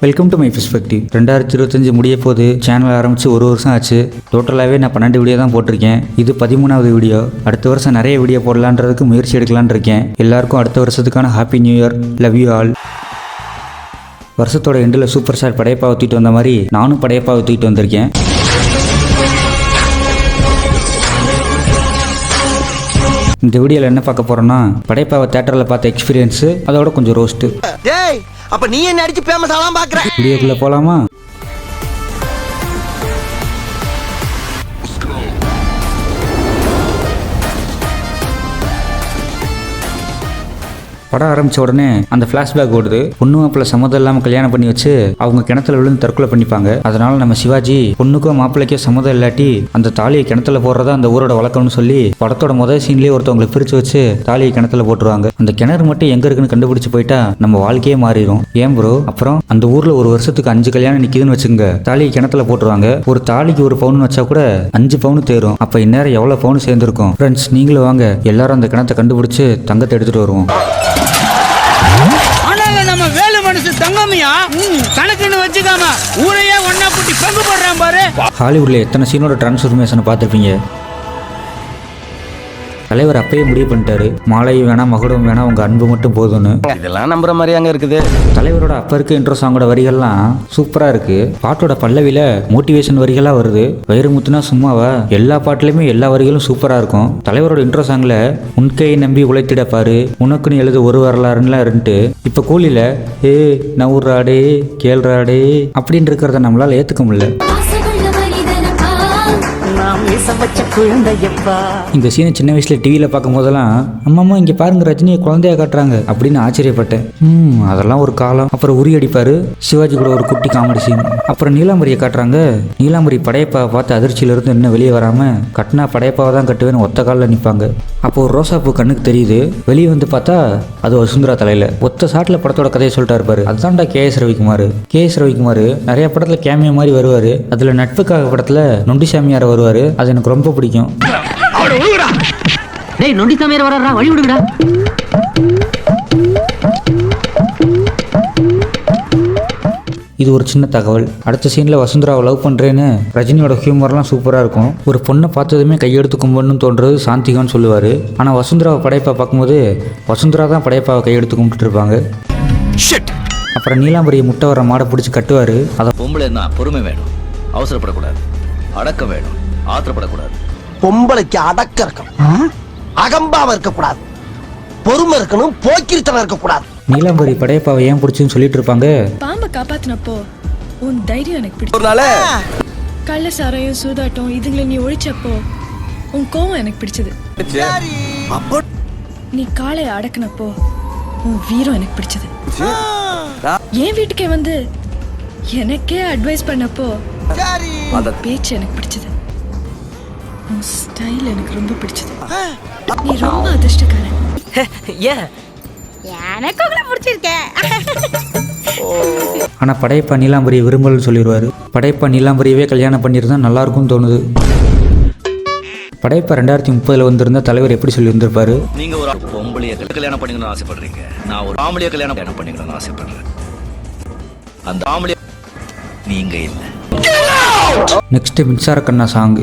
Welcome to my perspective ரெண்டாயிரத்தி இருபத்தஞ்சு முடிய போது சேனல் ஆரம்பித்து ஒரு வருஷம் ஆச்சு. டோட்டலாகவே நான் பன்னெண்டு வீடியோ தான் போட்டிருக்கேன். இது பதிமூணாவது வீடியோ அடுத்த வருஷம் நிறைய வீடியோ போடலான்றதுக்கு முயற்சி எடுக்கலான் இருக்கேன். எல்லாருக்கும் அடுத்த வருஷத்துக்கான happy new year love you all வருஷத்தோட எண்டில் சூப்பர் ஸ்டார் படையப்பாவை தூக்கிட்டு வந்த மாதிரி நானும் படையப்பாவை தூக்கிட்டு வந்திருக்கேன். இந்த வீடியோவில் என்ன பார்க்க போகிறோன்னா படையப்பாவை தேட்டரில் பார்த்த எக்ஸ்பீரியன்ஸு அதோட கொஞ்சம் ரோஸ்ட்டு அப்ப நீ என்ன அடிச்சு ஃபேமஸ் ஆகலாம் பாக்குற வீடியோக்குள்ளே போகலாமா படம் ஆரம்பிச்ச உடனே அந்த பிளாஷ்பேக் ஓடுது. பொண்ணு மாப்பிள்ள சம்மதம் இல்லாமல் கல்யாணம் பண்ணி வச்சு அவங்க கிணத்துல விழுந்து தற்கொலை பண்ணிப்பாங்க. அதனால நம்ம சிவாஜி பொண்ணுக்கோ மாப்பிள்ளைக்கோ சம்மதம் இல்லாட்டி அந்த தாலியை கிணத்துல போடுறதா அந்த ஊரோட வழக்கம்னு சொல்லி படத்தோட முதல் சீன்லேயே ஒருத்தவங்களை பிரிச்சு வச்சு தாலியை கிணத்துல போட்டுருவாங்க. அந்த கிணறு மட்டும் எங்க இருக்குன்னு கண்டுபிடிச்சு போயிட்டா நம்ம வாழ்க்கையே மாறிடும் ஏன் ப்ரோ அப்புறம் அந்த ஊர்ல ஒரு வருஷத்துக்கு அஞ்சு கல்யாணம் நிக்குதுன்னு வச்சுங்க தாலியை கிணத்துல போட்டுருவாங்க. ஒரு தாலிக்கு ஒரு பவுன் வச்சா கூட அஞ்சு பவுன் தேரும். அப்ப இந்நேரம் எவ்வளவு பவுன் சேர்ந்திருக்கும்? ஃப்ரெண்ட்ஸ் நீங்களும் வாங்க. எல்லாரும் அந்த கிணத்தை கண்டுபிடிச்சு தங்கத்தை எடுத்துட்டு வருவோம். மனசு தங்கமியா கணக்குன்னு வச்சுக்காம ஊரையே ஒன்னா கூட்டி பங்கு போடுறான் பாரு. ஹாலிவுட்ல எத்தனை சீனோட டிரான்ஸ்ஃபர்மேஷனை பார்த்துருப்பீங்க? தலைவர் அப்பயே முடிவு பண்ணிட்டாரு. மாலை வேணாம் மகுடம் வேணாம் உங்க அன்பு மட்டும் போதும்னு. இதெல்லாம் நம்புற மாதிரி அங்க இருக்குது. தலைவரோட அப்ப இருக்க இன்ட்ரோ சாங்கோட வரிகள்லாம் சூப்பரா இருக்கு. பாட்டோட பல்லவியில மோட்டிவேஷன் வரிகளா வருது. வைரமுத்துனா சும்மாவா? எல்லா பாட்டுலயுமே எல்லா வரிகளும் சூப்பரா இருக்கும். தலைவரோட இன்ட்ரோ சாங்ல உன்கையை நம்பி உழைத்திட பாரு உனக்குன்னு எழுத ஒரு வரலாறுலாம் இருந்துட்டு இப்ப கூலில ஏ நவுறாடே கேள்றாடே அப்படின்னு இருக்கிறத நம்மளால ஏத்துக்க முடியல. இந்த சீனை சின்ன வயசுல டிவியில் பார்க்கும் போதெல்லாம் அம்மா இங்கே பாருங்க ரஜினியை குழந்தையா காட்டுறாங்க அப்படின்னு ஆச்சரியப்பட்டேன். ம் அதெல்லாம் ஒரு காலம். அப்புறம் உரி அடிப்பாரு. சிவாஜி கூட ஒரு குட்டி காமெடி சீன் அப்புறம் நீலாம்பரியை காட்டுறாங்க. நீலாம்பரி படையப்பாவை பார்த்து அதிர்ச்சியிலிருந்து இன்னும் வெளியே வராம கட்டினா படையப்பாவை தான் கட்டுவேன்னு ஒத்த காலில் நிற்பாங்க அப்போ ஒரு ரோசாப்பூ கண்ணுக்கு தெரியுது. வெளியே வந்து பார்த்தா அது வசுந்தரா தலையில. ஒத்த சாட்டில் படத்தோட கதையை சொல்லிட்டா இருப்பாரு அதுதான்டா K S Ravikumar. K S Ravikumar நிறைய படத்துல கேமியோ மாதிரி வருவாரு. அதுல நட்புக்காக படத்துல நொண்டி சாமியார் வருவார். அது எனக்கு ரொம்ப பிடிக்கும். டேய் நொண்டி சாமியார் வர்றா வழி விடுங்கடா இது ஒரு சின்ன தகவல். அடுத்த சீனில் வசுந்தராவை லவ் பண்ணுறேன்னு ரஜினியோட ஹியூமர்லாம் சூப்பராக இருக்கும். ஒரு பொண்ணை பார்த்ததுமே கையெடுத்து கும்பிடணும்னு தோன்றது சாந்திகான்னு சொல்லுவார். ஆனால் வசுந்தராவை படையப்பா பார்க்கும்போது வசுந்தரா தான் படையப்பாவை கையெடுத்து கும்பிட்டுட்டு இருப்பாங்க. அப்புறம் நீலாம்பரியை முட்டை வர மாடை பிடிச்சி கட்டுவார். அதை பொம்பளைன்னா பொறுமை வேணும். அவசரப்படக்கூடாது. அடக்கம் வேணும். ஆத்திரப்படக்கூடாது. பொம்பளைக்கு அடக்க இருக்கணும். அகம்பாவ இருக்கக்கூடாது. பொறுமை இருக்கணும். போக்கிரித்தனம் இருக்கக்கூடாது. நீலாம்பரி படையப்பாவை ஏன் பிடிச்சுன்னு சொல்லிட்டு இருப்பாங்க பாம்பை காப்பாத்தினப்போ உன் தைரியம் எனக்கு பிடிச்சது ஒரு நாள். கள்ள சாராயம் சூதாட்டம் இதுங்களை நீ ஒழிச்சப்போ உன் கோவம் எனக்கு பிடிச்சது. நீ காளைய அடக்குனப்போ உன் வீரம் எனக்கு பிடிச்சது. என் வீட்டுக்கே வந்து எனக்கே அட்வைஸ் பண்ணப்போ உன் பேச்சு எனக்கு பிடிச்சது. உன் ஸ்டைல் எனக்கு ரொம்ப பிடிச்சது. நீ ரொம்ப அதிர்ஷ்டக்காரன். எனக்கு உங்களை பிடிச்சிருக்கேன் ஆனால் படையப்பா நீலாம்பரியை விரும்பலன்னு சொல்லிடுவார் படையப்பா நீலாம்பரியவே கல்யாணம் பண்ணியிருந்தா நல்லா இருக்கும்னு தோணுது. படையப்பா ரெண்டாயிரத்தி முப்பதில் வந்திருந்தா தலைவர் எப்படி சொல்லி வந்திருப்பாரு நீங்க ஒரு பொம்பளைய கல்யாணம் பண்ணிக்கணும்னு ஆசைப்படுறீங்க. நான் ஒரு ஆம்பளைய கல்யாணம் கல்யாணம் பண்ணிக்கணும்னு ஆசைப்படுறேன். அந்த ஆம்பளைய நீங்க இல்லை. நெக்ஸ்ட் மின்சார கண்ணா சாங்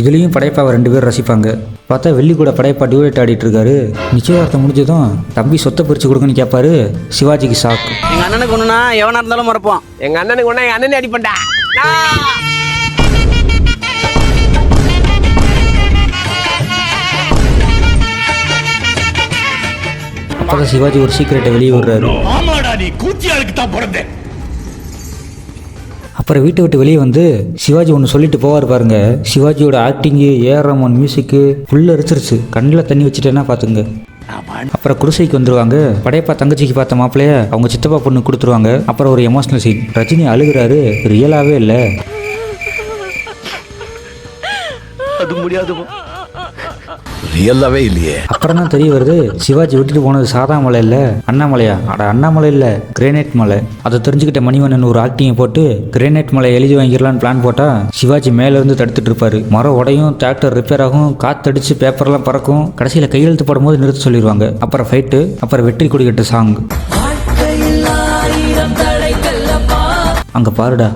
இதுலேயும் படையப்பாவை ரெண்டு பேர் ரசிப்பாங்க. பார்த்தா வெள்ளி கூட படையப்பா டியூரேட் ஆடிட்டு இருக்காரு நிச்சயதார்த்தம் முடிஞ்சதும் தம்பி சொத்தை பிரித்து கொடுக்குன்னு கேட்பாரு சிவாஜிக்கு ஷாக் எங்க அண்ணனுக்கு ஒண்ணுனா எவனா இருந்தாலும் மறப்போம். எங்க அண்ணனுக்கு ஒண்ணா எங்க அண்ணனே அடிப்பண்டா அப்பதான் சிவாஜி ஒரு சீக்கிரட்டை வெளியே விடுறாரு. அப்புறம் வீட்டை விட்டு வெளியே வந்து சிவாஜி ஒன்று சொல்லிட்டு போவார் பாருங்க. சிவாஜியோட ஆக்டிங்கு ஏஆர் ரமன் மியூசிக்கு ஃபுல்லாக அரிச்சிருச்சு கண்ணில் தண்ணி வச்சுட்டேன்னா பார்த்துங்க அப்புறம் குடிசைக்கு வந்துருவாங்க. படையப்பா தங்கச்சிக்கு பார்த்த மாப்பிளைய அவங்க சித்தப்பா பொண்ணு கொடுத்துருவாங்க. அப்புறம் ஒரு எமோஷனல் சீன் ரஜினி அழுகிறாரு. ரியலாகவே இல்லை. அது முடியாதுமா? ரியலாவே இல்லையே. அப்புறம் தான் தெரிய வருது சிவாஜி விட்டுட்டு போனது சாதா மலை இல்லை அண்ணாமலையா? அட அண்ணாமலை இல்லை கிரேனைட் மலை. அதை தெரிஞ்சுக்கிட்ட மணிவண்ணன் ஒரு ஆக்டிங்கை போட்டு கிரேனைட் மலை எழுதி வாங்கிடலான்னு பிளான் போட்டா சிவாஜி மேல இருந்து தடுத்துட்டு இருப்பாரு. மரம் உடையும் டிராக்டர் ரிப்பேர் ஆகும் காத்தடிச்சு பேப்பர்லாம் பறக்கும். கடைசியில் கையெழுத்து போடும்போது நிறுத்த சொல்லிடுவாங்க. அப்புறம் ஃபைட்டு அப்புறம் வெற்றி கொடி கட்டு சாங் அங்க பாருடா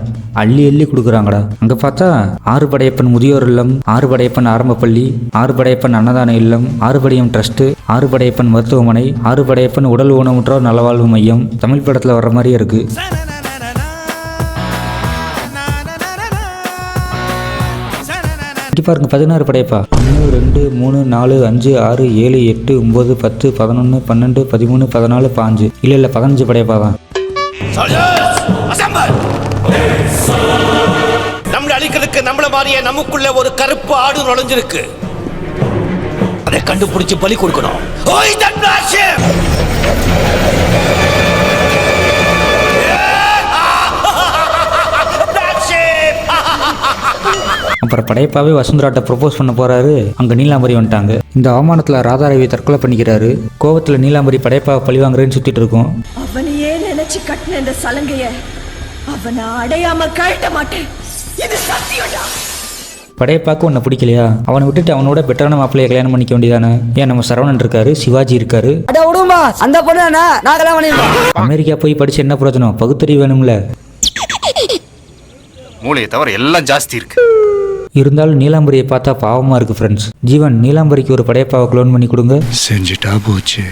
அள்ளி அள்ளி கொடுக்குறாங்கடா. அங்க பார்த்தா ஆறுபடையப்பன் முதியோர் இல்லம் ஆறுபடையப்பன் ஆரம்பப்பள்ளி ஆரம்ப பள்ளி அன்னதான இல்லம் ஆறுபடையம் ட்ரஸ்ட் ஆறுபடையப்பன் மருத்துவமனை ஆறுபடையப்பன் உடல் ஊனமுற்றோர் நலவாழ்வு மையம். தமிழ் படத்துல வர்ற மாதிரியே இருக்கு. இங்க பாருங்க பதினாறு படையப்பா. ஒன்று ரெண்டு மூணு நாலு அஞ்சு ஆறு ஏழு எட்டு ஒன்பது பத்து பதினொன்று பன்னெண்டு பதிமூணு பதினாலு பாஞ்சு. இல்லை இல்லை பதினஞ்சு படையப்பா தான். நம்மள அழிக்கிறதுக்கு நம்மள மாதிரியே நமக்குள்ள ஒரு கருப்பு ஆடு நுழைஞ்சிருக்கு. அதை கண்டுபிடிச்சு பலி கொடுக்கணும். ஓய் அப்புறம் படையப்பாவே வசுந்தராட்ட ப்ரொபோஸ் பண்ண போறாரு. அங்க நீலாம்பரி வந்துட்டாங்க. இந்த அவமானத்துல ராதாரவி தற்கொலை பண்ணிக்கிறாரு. கோவத்துல நீலாம்பரி படையப்பாவை பழி வாங்குறேன்னு சுத்திட்டு இருக்கோம். அவனையே நினைச்சு கட்டின இந்த சலங்கைய அவனை அடையாம கழட்ட மாட்டேன். இது சத்தியம்டா. படையப்பாக்கு உன்னை பிடிக்கலையா? அவனை விட்டுட்டு அவனோட பெட்டரான மாப்பிள்ளைய கல்யாணம் பண்ணிக்க வேண்டியதானே? ஏன் நம்ம சரவணன் இருக்காரு சிவாஜி இருக்காரு? அந்த பொண்ணு அமெரிக்கா போய் படிச்சு என்ன பிரயோஜனம்? பகுத்தறிவு வேணும்ல. மூளையை தவிர எல்லாம் ஜாஸ்தி இருக்கு. இருந்தாலும் நீலாம்பரியை பார்த்தா பாவமா இருக்கு ஃப்ரெண்ட்ஸ் ஜீவன் நீலாம்பரிக்கு ஒரு படையப்பாவை க்ளோன் பண்ணி கொடுங்க. செஞ்சுட்டா போச்சு.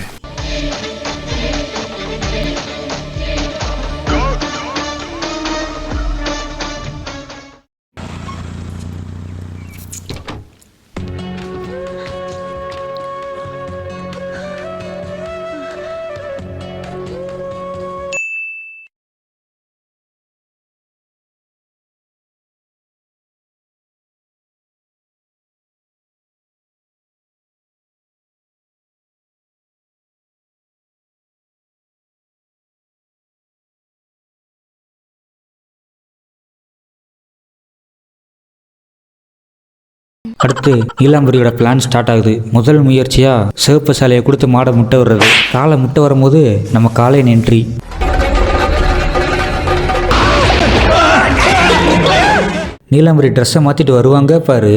அடுத்து நீலாம்பரியோட பிளான் ஸ்டார்ட் ஆகுது. முதல் முயற்சியா சிவப்பு சாலையை கொடுத்து மாடை முட்டை வர்றது காலை முட்டை வரும்போது நம்ம காலையின் என்ட்ரி நீலாம்பரி ட்ரெஸ்ஸை மாத்திட்டு வருவாங்க பாரு.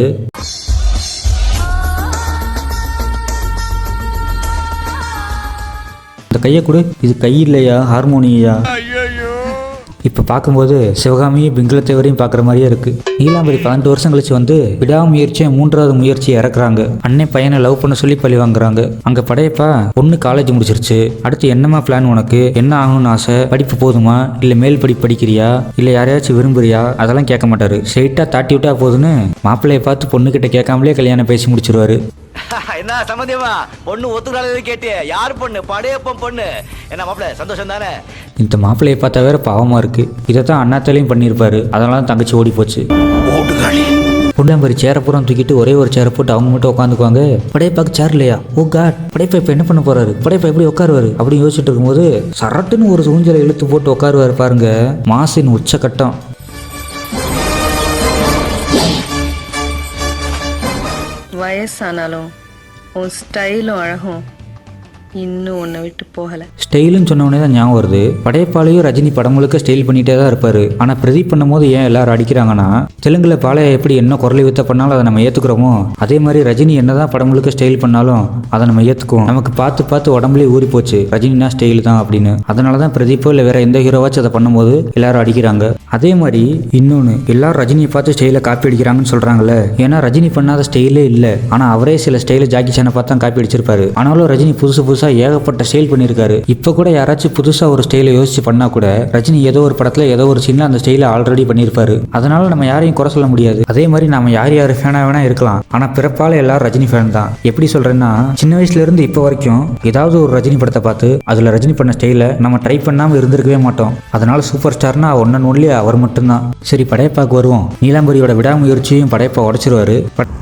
இந்த கையை கொடு. இது கை இல்லையா? ஹார்மோனியா இப்போ பார்க்கும்போது சிவகாமியும் பிங்களத்தேவரையும் பார்க்குற மாதிரியே இருக்கு. நீலாம்பரி பன்னெண்டு வருஷம் கழிச்சு வந்து விடாமுயற்சியை மூன்றாவது முயற்சியை இறக்குறாங்க. அன்னை பையனை லவ் பண்ண சொல்லி பழி வாங்குறாங்க. அங்கே படையப்பா பொண்ணு காலேஜ் முடிச்சிருச்சு. அடுத்து என்னம்மா பிளான் உனக்கு? என்ன ஆகணும்னு ஆசை? படிப்பு போதுமா? இல்லை மேல் படிப்பு படிக்கிறியா? இல்லை யாரையாச்சும் விரும்புறியா? அதெல்லாம் கேட்க மாட்டாரு. ஸ்ட்ரெயிட்டாக தாட்டி விட்டா போதுன்னு மாப்பிள்ளையை பார்த்து பொண்ணுக்கிட்ட கேட்காமலே கல்யாணம் பேசி முடிச்சிருவாரு. என்ன சம்மந்தியமா பொண்ணு ஒத்துக்கிறாள் கேட்டியே. யார் பொண்ணு? படையப்பன் பொண்ணு. என்ன மாப்பிள்ள சந்தோஷம் தானே? இந்த மாப்பிள்ளையை பார்த்தா வேற பாவமாக இருக்கு. இதை தான் அண்ணாத்தாலையும் பண்ணியிருப்பாரு. அதனால தான் தங்கச்சி ஓடி போச்சு. பொண்ணாம்பரி சேரை பூரா தூக்கிட்டு ஒரே ஒரு சேரை போட்டு அவங்க மட்டும் உட்காந்துக்குவாங்க. படையப்பாக்கு சேர் இல்லையா? ஓ காட் படையப்பா இப்போ என்ன பண்ண போறாரு? படையப்பா எப்படி உட்காருவாரு? அப்படின்னு யோசிச்சுட்டு இருக்கும்போது சரட்டுன்னு ஒரு ஊஞ்சலை இழுத்து போட்டு உட்காருவாரு பாருங்க. மாசின் உச்சக்கட்டம். വയസ്സാണാലോ ഓ സ്റ്റൈലും അഴകും இன்னும் உன்னை விட்டு போகல. ஸ்டைலுன்னு சொன்ன உடனே தான் ஞாபகம் வருது. படையப்பாலையும் ரஜினி படம் முழுக்க ஸ்டைல் பண்ணிட்டே தான் இருப்பாரு. ஆனா பிரதீப் பண்ணும்போது ஏன் எல்லாரும் அடிக்கிறாங்கன்னா தெலுங்குல பாலையா எப்படி என்ன குரலை வித்த பண்ணாலும் அதை நம்ம ஏத்துக்கிறோமோ அதே மாதிரி ரஜினி என்னதான் படம் முழுக்க ஸ்டைல் பண்ணாலும் அதை நம்ம ஏத்துக்குவோம். நமக்கு பார்த்து பார்த்து உடம்புலேயே ஊறி போச்சு. ரஜினினா ஸ்டைல் தான் அப்படின்னு. அதனால தான் பிரதீப்போ இல்லை வேற எந்த ஹீரோவாச்சும் அதை பண்ணும்போது எல்லாரும் அடிக்கிறாங்க. அதே மாதிரி இன்னொன்று எல்லாரும் ரஜினியை பார்த்து ஸ்டைலை காப்பி அடிக்கிறாங்கன்னு சொல்றாங்கல்ல. ஏன்னா ரஜினி பண்ணாத ஸ்டைலே இல்லை. ஆனா அவரே சில ஸ்டைல ஜாக்கி சேனை பார்த்து தான் காப்பி அடிச்சிருப்பாரு. ஆனாலும் ரஜினி புதுசு புதுசு புதுசாக ஏகப்பட்ட ஸ்டைல் பண்ணியிருக்காரு. இப்போ கூட யாராச்சும் புதுசாக ஒரு ஸ்டைலை யோசிச்சு பண்ணா கூட ரஜினி ஏதோ ஒரு படத்தில் ஏதோ ஒரு சீனில் அந்த ஸ்டைலை ஆல்ரெடி பண்ணியிருப்பாரு. அதனால நம்ம யாரையும் குறை சொல்ல முடியாது. அதே மாதிரி நம்ம யார் யார் ஃபேனாக வேணா இருக்கலாம். ஆனால் பிறப்பால் எல்லாரும் ரஜினி ஃபேன் தான். எப்படி சொல்கிறேன்னா சின்ன வயசுலேருந்து இப்போ வரைக்கும் ஏதாவது ஒரு ரஜினி படத்தை பார்த்து அதில் ரஜினி பண்ண ஸ்டைலை நம்ம ட்ரை பண்ணாமல் இருந்திருக்கவே மாட்டோம். அதனால சூப்பர் ஸ்டார்னா ஒன்னு ஒன்லி அவர் மட்டும்தான். சரி படையப்பாக்கு வருவோம். நீலாம்பரியோட விடாமுயற்சியும் படையப்பா உடைச்சிருவாரு. பட்